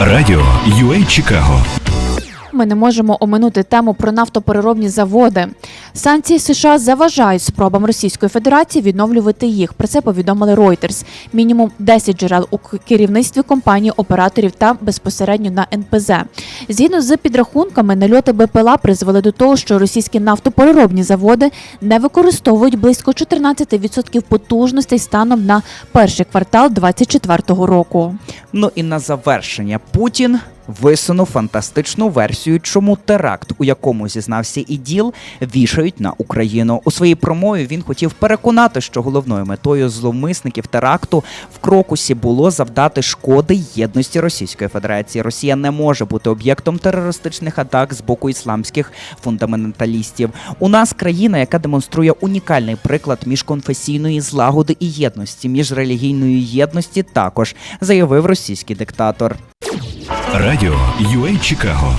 Радіо UA Чикаго Ми не можемо оминути тему про нафтопереробні заводи. Санкції США заважають спробам Російської Федерації відновлювати їх. Про це повідомили Reuters. Мінімум 10 джерел у керівництві компанії, операторів та безпосередньо на НПЗ. Згідно з підрахунками, нальоти БПЛА призвели до того, що російські нафтопереробні заводи не використовують близько 14% потужностей станом на перший квартал 2024 року. Ну і на завершення Путін висунув фантастичну версію, чому теракт, у якому зізнався іділ, вішають на Україну. У своїй промові він хотів переконати, що головною метою зловмисників теракту в Крокусі було завдати шкоди єдності Російської Федерації. Росія не може бути об'єктом терористичних атак з боку ісламських фундаменталістів. У нас країна, яка демонструє унікальний приклад міжконфесійної злагоди і єдності, міжрелігійної єдності також заявив російський диктатор. Радіо UA Чикаго